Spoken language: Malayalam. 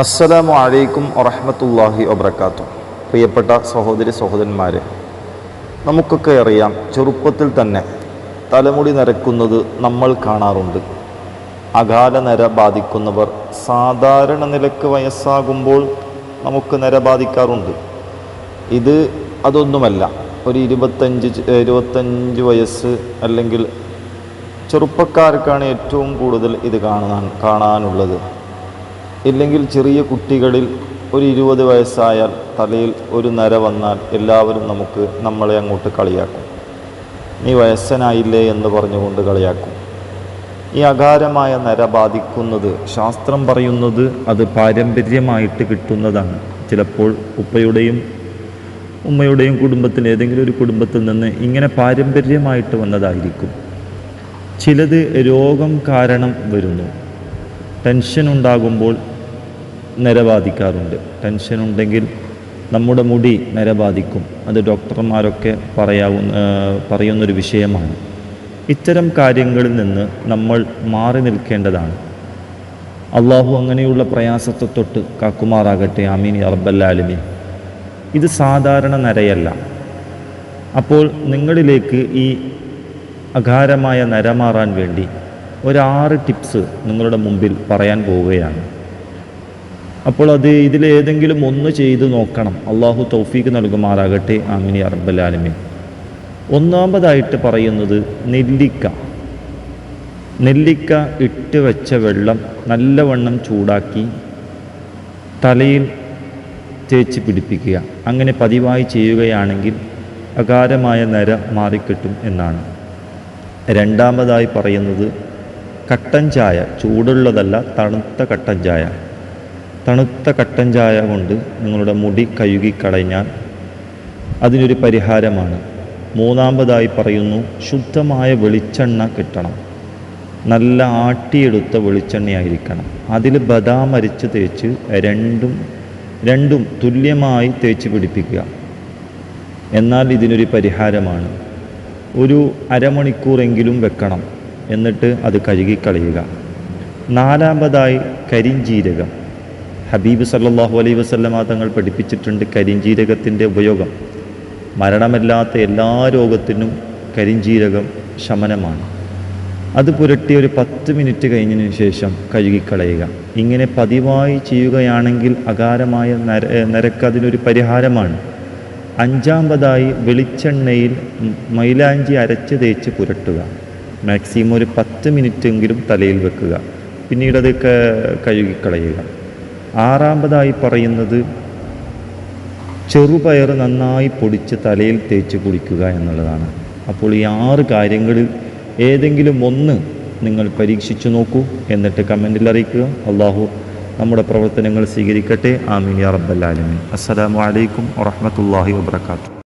അസ്സലാമു അലൈക്കും വറഹ്മത്തുള്ളാഹി വബർക്കാത്തു പ്രിയപ്പെട്ട സഹോദരി സഹോദരന്മാരെ നമുക്കൊക്കെ അറിയാം ചെറുപ്പത്തിൽ തന്നെ തലമുടി നരക്കുന്നത് നമ്മൾ കാണാറുണ്ട്. അകാല നര ബാധിക്കുന്നവർ സാധാരണ നിലയ്ക്ക് വയസ്സാകുമ്പോൾ നമുക്ക് നര ബാധിക്കാറുണ്ട്. ഇത് അതൊന്നുമല്ല. ഒരു ഇരുപത്തഞ്ച് ഇരുപത്തഞ്ച് വയസ്സ് അല്ലെങ്കിൽ ചെറുപ്പക്കാർക്കാണ് ഏറ്റവും കൂടുതൽ ഇത് കാണാൻ കാണാനുള്ളത്. ഇല്ലെങ്കിൽ ചെറിയ കുട്ടികളിൽ ഒരു ഇരുപത് വയസ്സായാൽ തലയിൽ ഒരു നര വന്നാൽ എല്ലാവരും നമുക്ക് നമ്മളെ അങ്ങോട്ട് കളിയാക്കും. നീ വയസ്സനായില്ലേ എന്ന് പറഞ്ഞുകൊണ്ട് കളിയാക്കും. ഈ അകാരമായ നര ബാധിക്കുന്നത് ശാസ്ത്രം പറയുന്നത് അത് പാരമ്പര്യമായിട്ട് കിട്ടുന്നതാണ്. ചിലപ്പോൾ ഉപ്പയുടെയും ഉമ്മയുടെയും കുടുംബത്തിൽ ഏതെങ്കിലും ഒരു കുടുംബത്തിൽ നിന്ന് ഇങ്ങനെ പാരമ്പര്യമായിട്ട് വന്നതായിരിക്കും. ചിലത് രോഗം കാരണം വരുന്നു. ടെൻഷൻ ഉണ്ടാകുമ്പോൾ നരബാധിക്കാറുണ്ട്. ടെൻഷൻ ഉണ്ടെങ്കിൽ നമ്മുടെ മുടി നരബാധിക്കും. അത് ഡോക്ടർമാരൊക്കെ പറയാവുന്ന പറയുന്നൊരു വിഷയമാണ്. ഇത്തരം കാര്യങ്ങളിൽ നിന്ന് നമ്മൾ മാറി നിൽക്കേണ്ടതാണ്. അള്ളാഹു അങ്ങനെയുള്ള പ്രയാസത്തെ തൊട്ട് കാക്കുമാറാകട്ടെ. അമീൻ അറബല്ലാലുമി ഇത് സാധാരണ നരയല്ല. അപ്പോൾ നിങ്ങളിലേക്ക് ഈ അകാരമായ നര മാറാൻ വേണ്ടി ഒരാറ് ടിപ്സ് നിങ്ങളുടെ മുമ്പിൽ പറയാൻ പോവുകയാണ്. അപ്പോൾ അത് ഇതിലേതെങ്കിലും ഒന്ന് ചെയ്തു നോക്കണം. അള്ളാഹു തൗഫീക്ക് നൽകുമാറാകട്ടെ. ആമിനി അറബലാലമി ഒന്നാമതായിട്ട് പറയുന്നത് നെല്ലിക്ക. നെല്ലിക്ക ഇട്ട് വെച്ച വെള്ളം നല്ലവണ്ണം ചൂടാക്കി തലയിൽ തേച്ച് പിടിപ്പിക്കുക. അങ്ങനെ പതിവായി ചെയ്യുകയാണെങ്കിൽ അകാരമായ നര മാറിക്കിട്ടും എന്നാണ്. രണ്ടാമതായി പറയുന്നത് കട്ടൻ ചായ. ചൂടുള്ളതല്ല തണുത്ത കട്ടൻ ചായ. തണുത്ത കട്ടൻ ചായ കൊണ്ട് നിങ്ങളുടെ മുടി കഴുകിക്കളഞ്ഞാൽ അതിനൊരു പരിഹാരമാണ്. മൂന്നാമതായി പറയുന്നു ശുദ്ധമായ വെളിച്ചെണ്ണ കിട്ടണം. നല്ല ആട്ടിയെടുത്ത വെളിച്ചെണ്ണയായിരിക്കണം. അതിൽ ബദാം അരിച്ച് തേച്ച് രണ്ടും രണ്ടും തുല്യമായി തേച്ച് പിടിപ്പിക്കുക. എന്നാൽ ഇതിനൊരു പരിഹാരമാണ്. ഒരു അരമണിക്കൂറെങ്കിലും വെക്കണം. എന്നിട്ട് അത് കഴുകിക്കളയുക. നാലാമതായി കരിഞ്ജീരകം ഹബീബ് സല്ലാഹു അലൈ വസ്ലമ തങ്ങൾ പഠിപ്പിച്ചിട്ടുണ്ട് കരിഞ്ജീരകത്തിന്റെ ഉപയോഗം. മരണമില്ലാത്ത എല്ലാ രോഗത്തിനും കരിഞ്ജീരകം ശമനമാണ്. അത് പുരട്ടി ഒരു പത്ത് മിനിറ്റ് കഴിഞ്ഞതിന് ശേഷം കഴുകിക്കളയുക. ഇങ്ങനെ പതിവായി ചെയ്യുകയാണെങ്കിൽ അകാരമായ നര നരക്ക് അതിനൊരു പരിഹാരമാണ്. അഞ്ചാമതായി വെളിച്ചെണ്ണയിൽ മൈലാഞ്ചി അരച്ച് തേച്ച് പുരട്ടുക. മാക്സിമം ഒരു പത്ത് മിനിറ്റെങ്കിലും തലയിൽ വെക്കുക. പിന്നീട് അത് കഴുകിക്കളയുക. ആറാമതായി പറയുന്നത് ചെറുപയർ നന്നായി പൊടിച്ച് തലയിൽ തേച്ച് കുളിക്കുക എന്നുള്ളതാണ്. അപ്പോൾ ഈ ആറ് കാര്യങ്ങളിൽ ഏതെങ്കിലും ഒന്ന് നിങ്ങൾ പരീക്ഷിച്ചു നോക്കൂ എന്നിട്ട് കമന്റിൽ അറിയിക്കുക. അള്ളാഹു നമ്മുടെ പ്രവർത്തനങ്ങൾ സ്വീകരിക്കട്ടെ. ആമീൻ അസ്സലാമു അലൈക്കും വറഹ്മത്തുള്ളാഹി വബറകാതുഹു.